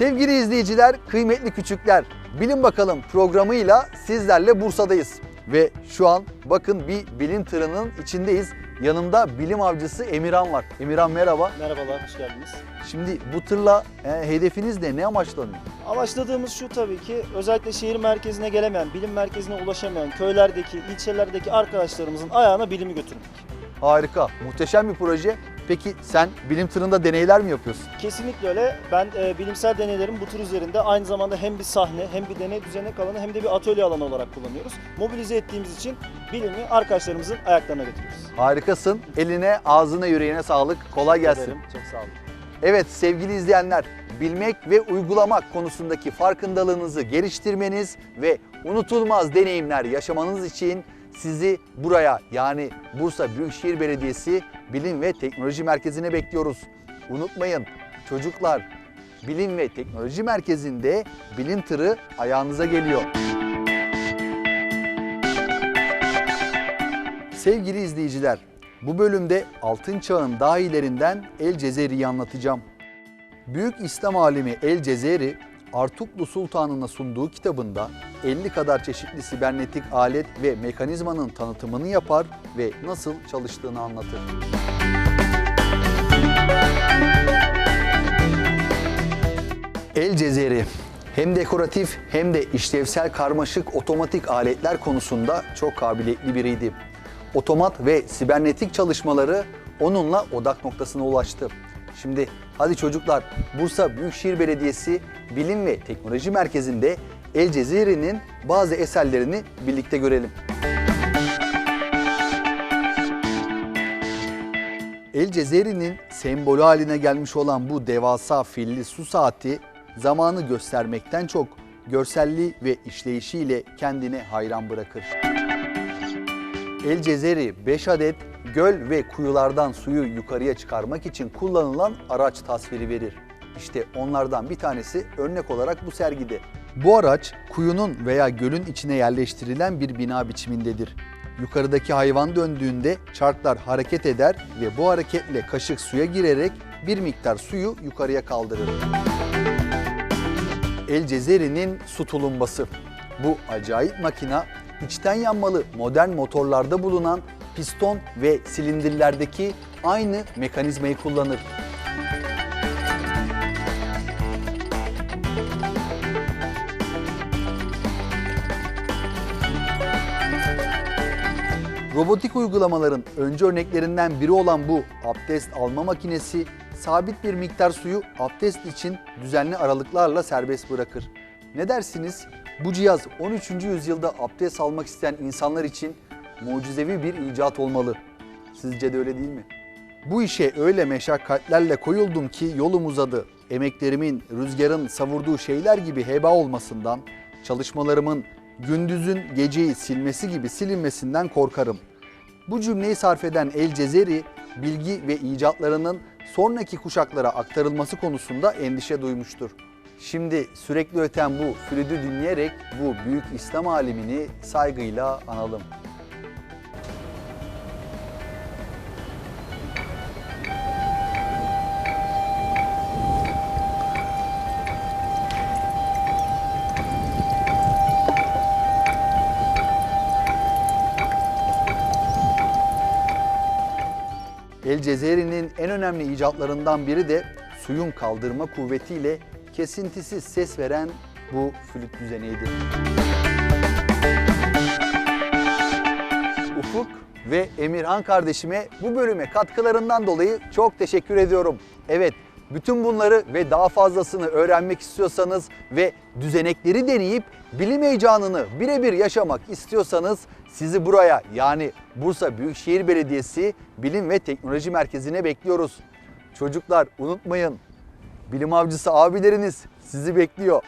Sevgili izleyiciler, kıymetli küçükler, bilin bakalım programıyla sizlerle Bursa'dayız. Ve şu an bakın bir bilim tırının içindeyiz. Yanımda bilim avcısı Emirhan var. Emirhan merhaba. Merhabalar, hoş geldiniz. Şimdi bu tırla e, hedefiniz ne? Ne amaçlanıyor? Amaçladığımız şu tabii ki özellikle şehir merkezine gelemeyen, bilim merkezine ulaşamayan köylerdeki, ilçelerdeki arkadaşlarımızın ayağına bilimi götürmek. Harika, muhteşem bir proje. Peki sen bilim tırında deneyler mi yapıyorsun? Kesinlikle öyle. Ben e, bilimsel deneylerim bu tür üzerinde aynı zamanda hem bir sahne, hem bir deney düzenek alanı hem de bir atölye alanı olarak kullanıyoruz. Mobilize ettiğimiz için bilimi arkadaşlarımızın ayaklarına götürüyoruz. Harikasın. Eline, ağzına, yüreğine sağlık. Kolay gelsin. Ederim, Çok sağ olun. Evet sevgili izleyenler, bilmek ve uygulamak konusundaki farkındalığınızı geliştirmeniz ve unutulmaz deneyimler yaşamanız için sizi buraya yani Bursa Büyükşehir Belediyesi Bilim ve Teknoloji Merkezi'ne bekliyoruz. Unutmayın çocuklar Bilim ve Teknoloji Merkezi'nde bilim tırı ayağınıza geliyor. Sevgili izleyiciler, bu bölümde Altın Çağ'ın daha ilerinden El Cezeri'yi anlatacağım. Büyük İslam alimi El Cezeri, Artuklu Sultan'ına sunduğu kitabında 50 kadar çeşitli sibernetik alet ve mekanizmanın tanıtımını yapar ve nasıl çalıştığını anlatır. El Cezeri hem dekoratif hem de işlevsel karmaşık otomatik aletler konusunda çok kabiliyetli biriydi. Otomat ve sibernetik çalışmaları onunla odak noktasına ulaştı. Şimdi hadi çocuklar Bursa Büyükşehir Belediyesi Bilim ve Teknoloji Merkezi'nde El Cezeri'nin bazı eserlerini birlikte görelim. El Cezeri'nin sembolü haline gelmiş olan bu devasa filli su saati zamanı göstermekten çok görselliği ve işleyişiyle kendini hayran bırakır. El Cezeri 5 adet göl ve kuyulardan suyu yukarıya çıkarmak için kullanılan araç tasviri verir. İşte onlardan bir tanesi örnek olarak bu sergide. Bu araç kuyunun veya gölün içine yerleştirilen bir bina biçimindedir. Yukarıdaki hayvan döndüğünde çarklar hareket eder ve bu hareketle kaşık suya girerek bir miktar suyu yukarıya kaldırır. El Cezeri'nin su tulumbası. Bu acayip makina içten yanmalı modern motorlarda bulunan piston ve silindirlerdeki aynı mekanizmayı kullanır. Robotik uygulamaların önce örneklerinden biri olan bu abdest alma makinesi sabit bir miktar suyu abdest için düzenli aralıklarla serbest bırakır. Ne dersiniz? Bu cihaz 13. yüzyılda abdest almak isteyen insanlar için mucizevi bir icat olmalı. Sizce de öyle değil mi? Bu işe öyle meşakkatlerle koyuldum ki yolum uzadı. Emeklerimin, rüzgarın savurduğu şeyler gibi heba olmasından, çalışmalarımın gündüzün geceyi silmesi gibi silinmesinden korkarım. Bu cümleyi sarf eden El Cezeri, bilgi ve icatlarının sonraki kuşaklara aktarılması konusunda endişe duymuştur. Şimdi sürekli öten bu flütü dinleyerek bu büyük İslam alimini saygıyla analım. El Cezeri'nin en önemli icatlarından biri de suyun kaldırma kuvvetiyle kesintisiz ses veren bu flüt düzeneğidir. Ufuk ve Emirhan kardeşime bu bölüme katkılarından dolayı çok teşekkür ediyorum. Evet, bütün bunları ve daha fazlasını öğrenmek istiyorsanız ve düzenekleri deneyip bilim heyecanını birebir yaşamak istiyorsanız sizi buraya yani Bursa Büyükşehir Belediyesi Bilim ve Teknoloji Merkezi'ne bekliyoruz. Çocuklar unutmayın, bilim avcısı abileriniz sizi bekliyor.